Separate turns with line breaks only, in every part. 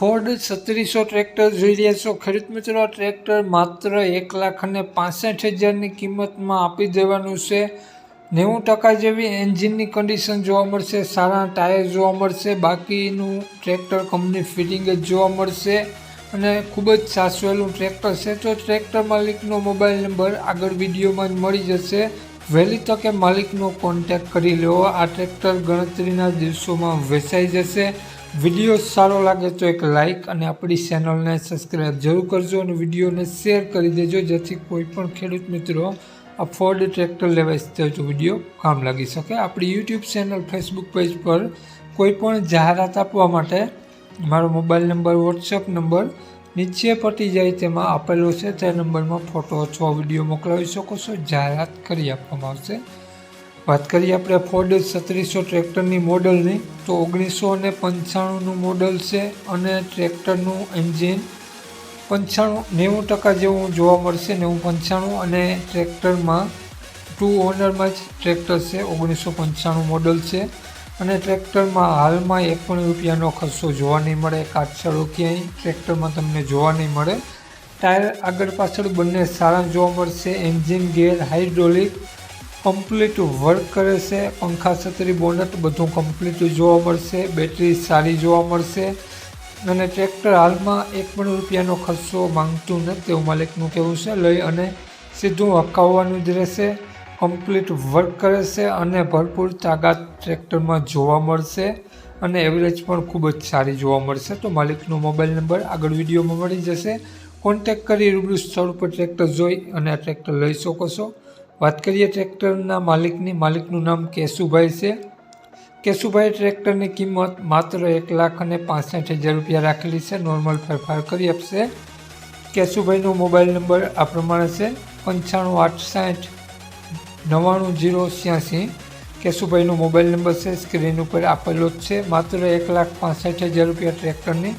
Ford છત્રીસો tractor જોઈ રહ્યા છો. ખરીદ મિત્રો, ટ્રેક્ટર માત્ર એક લાખ અને પાસઠ હજારની કિંમતમાં આપી દેવાનું છે. નેવું ટકા જેવી એન્જિનની કન્ડિશન જોવા મળશે, સારા ટાયર જોવા મળશે, બાકીનું ટ્રેક્ટર કંપની ફિટિંગ જ જોવા મળશે અને ખૂબ જ સાસવેલું ટ્રેક્ટર છે. તો ટ્રેક્ટર માલિકનો મોબાઈલ નંબર આગળ વિડીયોમાં જ મળી જશે. વહેલી તકે માલિકનો કોન્ટેક્ટ કરી લેવો આ ટ્રેક્ટર ગણતરીના દિવસોમાં વેચાઈ જશે. વીડિયો સારો લાગે તો એક લાઇક અને આપણી ચેનલને સબસ્ક્રાઈબ જરૂર કરજો અને વિડીયોને શેર કરી દેજો, જેથી કોઈ પણ ખેડૂત મિત્રો આ ફોર્ડ ટ્રેક્ટર લેવા ઈચ્છતા હોય તો વીડિયો કામ લાગી શકે. આપણી યુટ્યુબ ચેનલ ફેસબુક પેજ પર કોઈ પણ જાહેરાત આપવા માટે મારો મોબાઈલ નંબર વોટ્સએપ નંબર નીચે પટી જાય તેમાં આપેલો છે. તે નંબરમાં ફોટો અથવા વીડિયો મોકલાવી શકો છો. જાહેરાત કરી આપવામાં આવશે. વાત કરીએ આપણે ફોર્ડ છત્રીસો ટ્રેક્ટરની મોડલની, તો ઓગણીસો અને પંચાણુંનું મોડલ છે અને ટ્રેક્ટરનું એન્જિન પંચાણું, નેવું ટકા જેવું જોવા મળશે, નેવું પંચાણું અને ટ્રેક્ટરમાં ટુ ઓનરમાં જ ટ્રેક્ટર છે, ઓગણીસો પંચાણું મોડલ છે. અને ટ્રેક્ટરમાં હાલમાં એક પણ રૂપિયાનો ખર્ચો જોવા નહીં મળે કાટછડો ક્યાંય ટ્રેક્ટરમાં તમને જોવા નહીં મળે. ટાયર આગળ પાછળ બંને સારા જોવા મળશે, engine gear hydraulic complete work કરે છે. પંખા, છત્રી બોનટ બધું કમ્પ્લીટ જોવા મળશે. બેટરી સારી જોવા મળશે. અને ટ્રેક્ટર હાલમાં એક પણ રૂપિયાનો ખર્ચો માંગતું નથી તેવું માલિકનું કહેવું છે. લઈ અને સીધું હકાવવાનું જ રહેશે. કમ્પ્લીટ વર્ક કરે છે અને ભરપૂર તાકાત ટ્રેક્ટરમાં જોવા મળશે. અને એવરેજ પણ ખૂબ જ સારી જોવા મળશે. તો માલિકનો મોબાઈલ નંબર આગળ વિડીયોમાં મળી જશે. કોન્ટેક્ટ કરી રૂબરૂ સ્થળ પર ટ્રેક્ટર જોઈ અને આ ટ્રેક્ટર લઈ શકો છો. વાત કરીએ ટ્રેક્ટરના માલિકની, માલિકનું નામ કેશુભાઈ છે. કેશુભાઈ ટ્રેક્ટરની કિંમત માત્ર એક લાખ અને પાસઠ હજાર રૂપિયા રાખેલી છે. નોર્મલ ફેરફાર કરી આપશે. કેશુભાઈનો મોબાઈલ નંબર આ પ્રમાણે છે. પંચાણું આઠ સાઠ નવ્વાણું જીરો છ્યાસી. કેશુભાઈનો મોબાઈલ નંબર છે. સ્ક્રીન ઉપર આપેલો જ છે. માત્ર એક લાખ પાસઠ હજાર રૂપિયા ટ્રેક્ટરની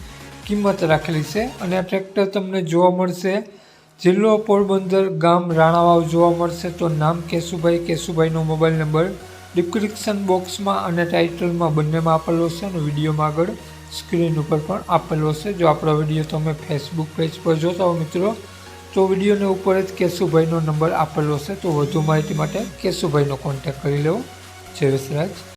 કિંમત રાખેલી છે. અને આ ટ્રેક્ટર તમને જોવા મળશે જિલ્લો પોરબંદર ગામ રાણાવાવ જોવા મળશે તો નામ કેશુભાઈ. કેશુભાઈનો મોબાઈલ નંબર ડિસ્ક્રિપ્શન બોક્સમાં અને ટાઇટલમાં બંનેમાં આપેલો છે અને વિડીયોમાં આગળ સ્ક્રીન ઉપર પણ આપેલો છે. જો આપણો વીડિયો તમે ફેસબુક પેજ પર જોતા હો મિત્રો, તો વિડીયોને ઉપર જ કેશુભાઈનો નંબર આપેલો છે. તો વધુ માહિતી માટે કેશુભાઈનો કોન્ટેક્ટ કરી લેવો. જય વસરાજ